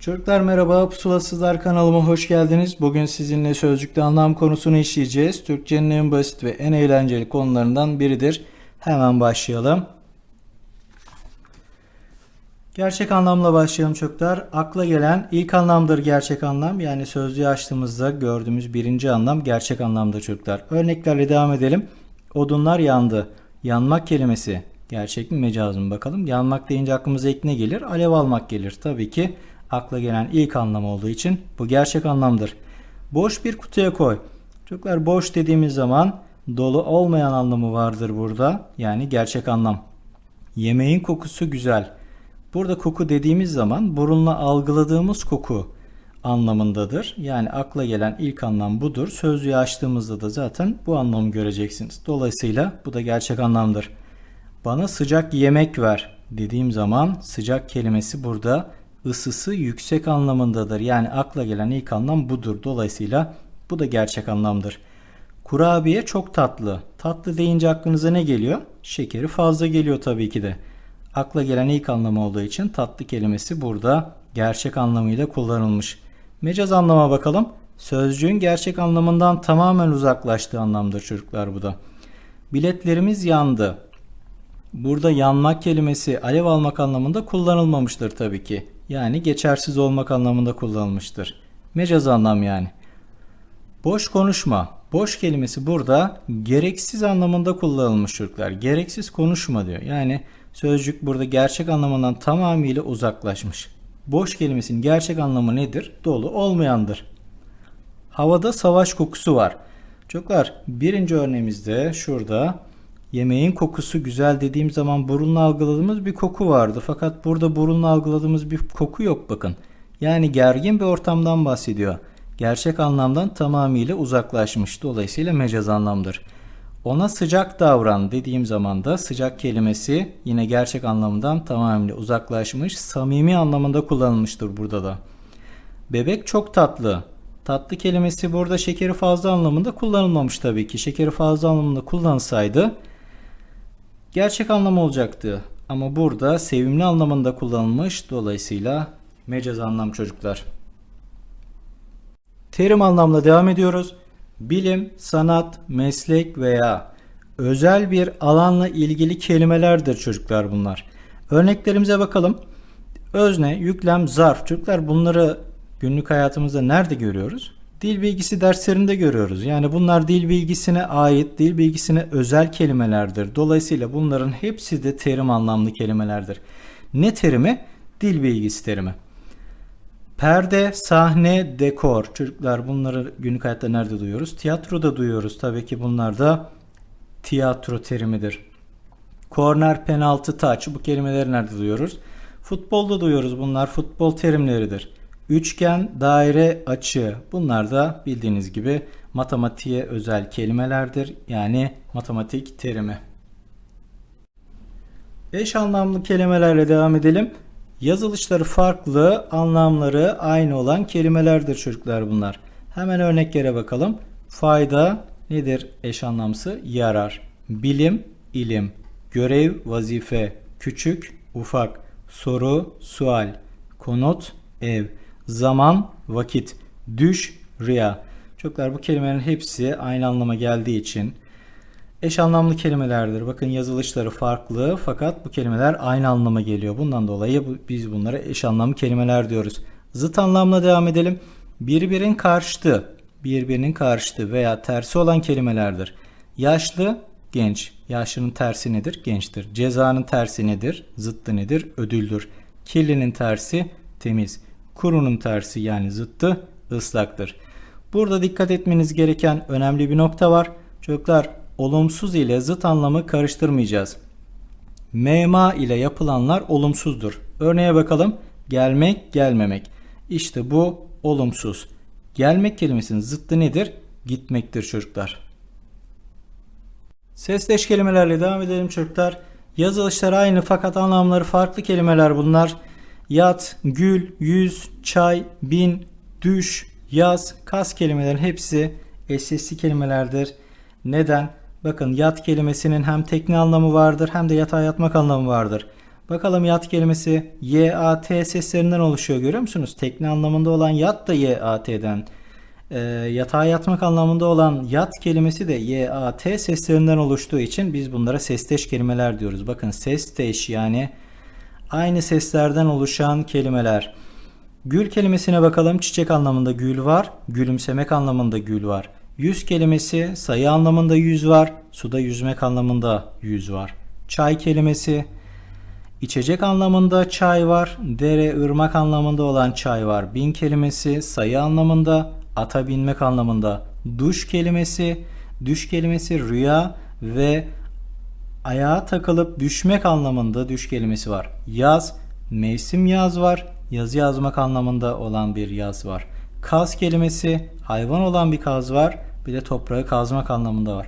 Çocuklar merhaba, Pusulasızlar kanalıma hoş geldiniz. Bugün sizinle sözcükte anlam konusunu işleyeceğiz. Türkçenin en basit ve en eğlenceli konularından biridir. Hemen başlayalım. Gerçek anlamla başlayalım çocuklar. Akla gelen ilk anlamdır gerçek anlam. Yani sözlüğü açtığımızda gördüğümüz birinci anlam gerçek anlamda çocuklar. Örneklerle devam edelim. Odunlar yandı. Yanmak kelimesi gerçek mi mecaz mı bakalım. Yanmak deyince aklımıza ilk ne gelir? Alev almak gelir. Tabii ki akla gelen ilk anlam olduğu için bu gerçek anlamdır. Boş bir kutuya koy. Çocuklar boş dediğimiz zaman dolu olmayan anlamı vardır burada. Yani gerçek anlam. Yemeğin kokusu güzel. Burada koku dediğimiz zaman burunla algıladığımız koku anlamındadır. Yani akla gelen ilk anlam budur. Sözlüğü açtığımızda da zaten bu anlamı göreceksiniz. Dolayısıyla bu da gerçek anlamdır. Bana sıcak yemek ver dediğim zaman sıcak kelimesi burada ısısı yüksek anlamındadır. Yani akla gelen ilk anlam budur. Dolayısıyla bu da gerçek anlamdır. Kurabiye çok tatlı. Tatlı deyince aklınıza ne geliyor? Şekeri fazla geliyor tabii ki de. Akla gelen ilk anlamı olduğu için tatlı kelimesi burada gerçek anlamıyla kullanılmış. Mecaz anlama bakalım. Sözcüğün gerçek anlamından tamamen uzaklaştığı anlamdır çocuklar bu da. Biletlerimiz yandı. Burada yanmak kelimesi alev almak anlamında kullanılmamıştır tabii ki. Yani geçersiz olmak anlamında kullanılmıştır. Mecaz anlam yani. Boş konuşma. Boş kelimesi burada gereksiz anlamında kullanılmış çocuklar. Gereksiz konuşma diyor. Yani sözcük burada gerçek anlamından tamamıyla uzaklaşmış. Boş kelimesinin gerçek anlamı nedir? Dolu olmayandır. Havada savaş kokusu var. Çocuklar birinci örneğimizde şurada yemeğin kokusu güzel dediğim zaman burunla algıladığımız bir koku vardı. Fakat burada burunla algıladığımız bir koku yok bakın. Yani gergin bir ortamdan bahsediyor. Gerçek anlamdan tamamıyla uzaklaşmış. Dolayısıyla mecaz anlamdır. Ona sıcak davran dediğim zaman da sıcak kelimesi yine gerçek anlamından tamamıyla uzaklaşmış. Samimi anlamında kullanılmıştır burada da. Bebek çok tatlı. Tatlı kelimesi burada şekeri fazla anlamında kullanılmamış tabii ki. Şekeri fazla anlamında kullanılsaydı gerçek anlam olacaktı. Ama burada sevimli anlamında kullanılmış. Dolayısıyla mecaz anlam çocuklar. Terim anlamla devam ediyoruz. Bilim, sanat, meslek veya özel bir alanla ilgili kelimelerdir çocuklar bunlar. Örneklerimize bakalım. Özne, yüklem, zarf. Çocuklar bunları günlük hayatımızda nerede görüyoruz? Dil bilgisi derslerinde görüyoruz. Yani bunlar dil bilgisine ait, dil bilgisine özel kelimelerdir. Dolayısıyla bunların hepsi de terim anlamlı kelimelerdir. Ne terimi? Dil bilgisi terimi. Perde, sahne, dekor. Çocuklar bunları günlük hayatta nerede duyuyoruz? Tiyatroda duyuyoruz. Tabii ki bunlar da tiyatro terimidir. Korner, penaltı, taç bu kelimeleri nerede duyuyoruz? Futbolda duyuyoruz. Bunlar futbol terimleridir. Üçgen, daire, açı. Bunlar da bildiğiniz gibi matematiğe özel kelimelerdir. Yani matematik terimi. Eş anlamlı kelimelerle devam edelim. Yazılışları farklı, anlamları aynı olan kelimelerdir çocuklar bunlar. Hemen örneklere bakalım. Fayda nedir eş anlamsı? Yarar. Bilim, ilim. Görev, vazife. Küçük, ufak. Soru, sual. Konut, ev. Zaman, vakit. Düş, rüya. Çocuklar bu kelimelerin hepsi aynı anlama geldiği için eş anlamlı kelimelerdir. Bakın yazılışları farklı fakat bu kelimeler aynı anlama geliyor. Bundan dolayı biz bunlara eş anlamlı kelimeler diyoruz. Zıt anlamla devam edelim. Birbirinin karşıtı, birbirinin karşıtı veya tersi olan kelimelerdir. Yaşlı, genç. Yaşlının tersi nedir? Gençtir. Cezanın tersi nedir? Zıttı nedir? Ödüldür. Kirlinin tersi temiz. Kurunun tersi yani zıttı ıslaktır. Burada dikkat etmeniz gereken önemli bir nokta var. Çocuklar olumsuz ile zıt anlamı karıştırmayacağız. Mema ile yapılanlar olumsuzdur. Örneğe bakalım. Gelmek, gelmemek. İşte bu olumsuz. Gelmek kelimesinin zıttı nedir? Gitmektir çocuklar. Sesleş kelimelerle devam edelim çocuklar. Yazılışları aynı fakat anlamları farklı kelimeler bunlar. Yat, gül, yüz, çay, bin, düş, yaz, kas kelimelerin hepsi eşsizli kelimelerdir. Neden? Bakın yat kelimesinin hem tekne anlamı vardır hem de yatağa yatmak anlamı vardır. Bakalım yat kelimesi Y, A, T seslerinden oluşuyor görüyor musunuz? Tekne anlamında olan yat da Y, A, T'den. E, yatağa yatmak anlamında olan yat kelimesi de Y, A, T seslerinden oluştuğu için biz bunlara sesteş kelimeler diyoruz. Bakın sesteş yani aynı seslerden oluşan kelimeler. Gül kelimesine bakalım. Çiçek anlamında gül var. Gülümsemek anlamında gül var. Yüz kelimesi sayı anlamında yüz var. Suda yüzmek anlamında yüz var. Çay kelimesi içecek anlamında çay var. Dere, ırmak anlamında olan çay var. Bin kelimesi sayı anlamında, ata binmek anlamında. Duş kelimesi, düş kelimesi rüya ve ayağa takılıp düşmek anlamında düş kelimesi var. Yaz, mevsim yaz var. Yazı yazmak anlamında olan bir yaz var. Kaz kelimesi hayvan olan bir kaz var. Bir de toprağı kazmak anlamında var.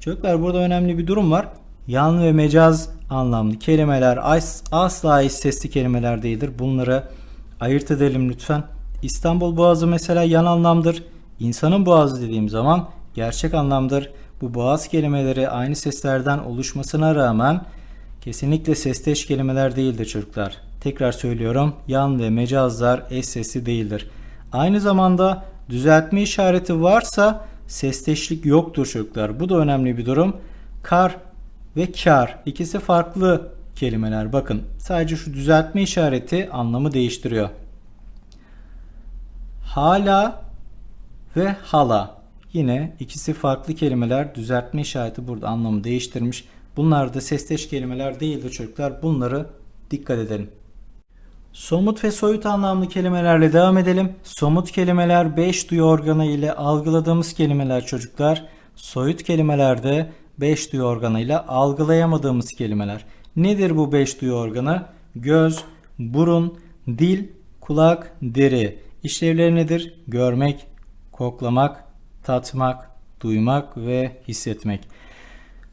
Çocuklar burada önemli bir durum var. Yan ve mecaz anlamlı kelimeler as- asla eş sesli kelimeler değildir. Bunları ayırt edelim lütfen. İstanbul Boğazı mesela yan anlamdır. İnsanın boğazı dediğim zaman gerçek anlamdır. Bu boğaz kelimeleri aynı seslerden oluşmasına rağmen kesinlikle sesteş kelimeler değildir çocuklar. Tekrar söylüyorum yan ve mecazlar eş sesli değildir. Aynı zamanda düzeltme işareti varsa sesteşlik yoktur çocuklar. Bu da önemli bir durum. Kar ve kar ikisi farklı kelimeler. Bakın sadece şu düzeltme işareti anlamı değiştiriyor. Hala ve hala yine ikisi farklı kelimeler. Düzeltme işareti burada anlamı değiştirmiş. Bunlar da sesteş kelimeler değildir çocuklar. Bunları dikkat edelim. Somut ve soyut anlamlı kelimelerle devam edelim. Somut kelimeler 5 duyu organı ile algıladığımız kelimeler çocuklar. Soyut kelimelerde 5 duyu organı ile algılayamadığımız kelimeler. Nedir bu 5 duyu organı? Göz, burun, dil, kulak, deri. İşlevleri nedir? Görmek, koklamak, tatmak, duymak ve hissetmek.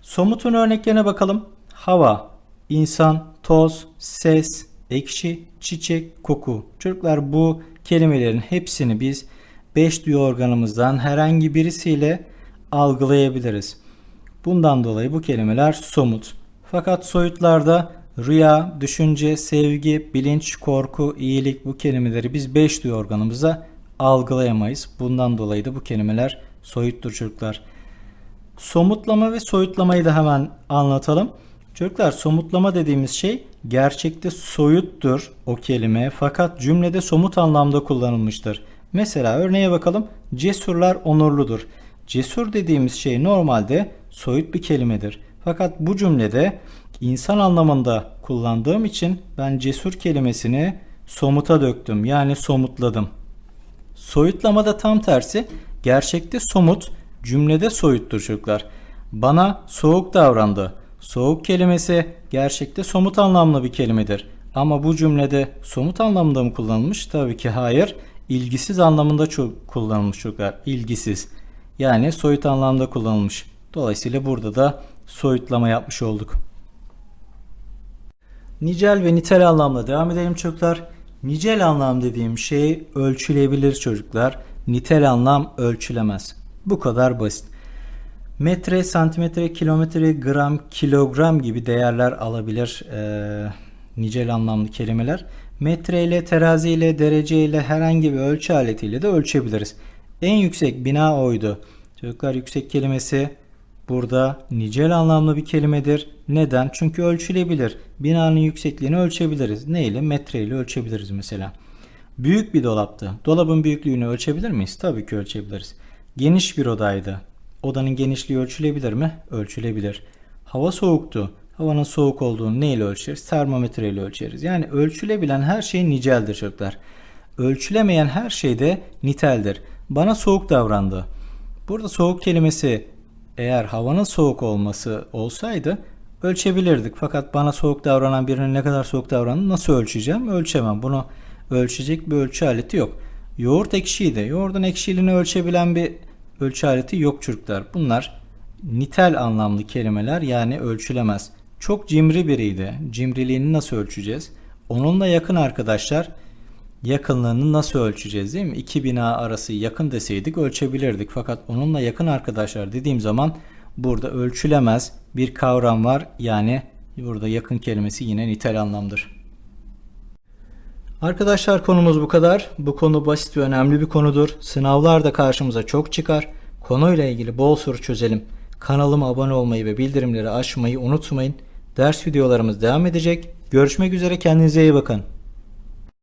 Somutun örneklerine bakalım. Hava, insan, toz, ses, ekşi, çiçek, koku. Çocuklar bu kelimelerin hepsini biz 5 duyu organımızdan herhangi birisiyle algılayabiliriz. Bundan dolayı bu kelimeler somut. Fakat soyutlarda rüya, düşünce, sevgi, bilinç, korku, iyilik bu kelimeleri biz 5 duyu organımıza algılayamayız. Bundan dolayı da bu kelimeler soyuttur çocuklar. Somutlama ve soyutlamayı da hemen anlatalım. Çocuklar somutlama dediğimiz şey gerçekte soyuttur o kelime fakat cümlede somut anlamda kullanılmıştır. Mesela örneğe bakalım. Cesurlar onurludur. Cesur dediğimiz şey normalde soyut bir kelimedir. Fakat bu cümlede insan anlamında kullandığım için ben cesur kelimesini somuta döktüm. Yani somutladım. Soyutlama da tam tersi. Gerçekte somut, cümlede soyuttur çocuklar. Bana soğuk davrandı. Soğuk kelimesi gerçekte somut anlamlı bir kelimedir. Ama bu cümlede somut anlamda mı kullanılmış? Tabii ki hayır. İlgisiz anlamında çok kullanılmış çocuklar. İlgisiz. Yani soyut anlamda kullanılmış. Dolayısıyla burada da soyutlama yapmış olduk. Nicel ve nitel anlamla devam edelim çocuklar. Nicel anlam dediğim şey ölçülebilir çocuklar. Nitel anlam ölçülemez. Bu kadar basit. Metre, santimetre, kilometre, gram, kilogram gibi değerler alabilir e, nicel anlamlı kelimeler. Metre ile, terazi ile, derece ile, herhangi bir ölçü aletiyle de ölçebiliriz. En yüksek bina oydu. Çocuklar yüksek kelimesi burada nicel anlamlı bir kelimedir. Neden? Çünkü ölçülebilir. Binanın yüksekliğini ölçebiliriz. Ne ile? Metre ile ölçebiliriz mesela. Büyük bir dolaptı. Dolabın büyüklüğünü ölçebilir miyiz? Tabii ki ölçebiliriz. Geniş bir odaydı. Odanın genişliği ölçülebilir mi? Ölçülebilir. Hava soğuktu. Havanın soğuk olduğunu ne ile ölçeriz? Termometre ile ölçeriz. Yani ölçülebilen her şey niceldir çocuklar. Ölçülemeyen her şey de niteldir. Bana soğuk davrandı. Burada soğuk kelimesi eğer havanın soğuk olması olsaydı ölçebilirdik. Fakat bana soğuk davranan birinin ne kadar soğuk davrandığını nasıl ölçeceğim? Ölçemem. Bunu ölçecek bir ölçü aleti yok. Yoğurt ekşiydi. Yoğurdun ekşiliğini ölçebilen bir ölçü aleti yok çocuklar. Bunlar nitel anlamlı kelimeler yani ölçülemez. Çok cimri biriydi. Cimriliğini nasıl ölçeceğiz? Onunla yakın arkadaşlar yakınlığını nasıl ölçeceğiz değil mi? İki bina arası yakın deseydik ölçebilirdik. Fakat onunla yakın arkadaşlar dediğim zaman burada ölçülemez bir kavram var yani Burada yakın kelimesi yine nitel anlamdır. Arkadaşlar konumuz bu kadar. Bu konu basit ve önemli bir konudur. Sınavlarda karşımıza çok çıkar. Konuyla ilgili bol soru çözelim. Kanalıma abone olmayı ve bildirimleri açmayı unutmayın. Ders videolarımız devam edecek. Görüşmek üzere kendinize iyi bakın.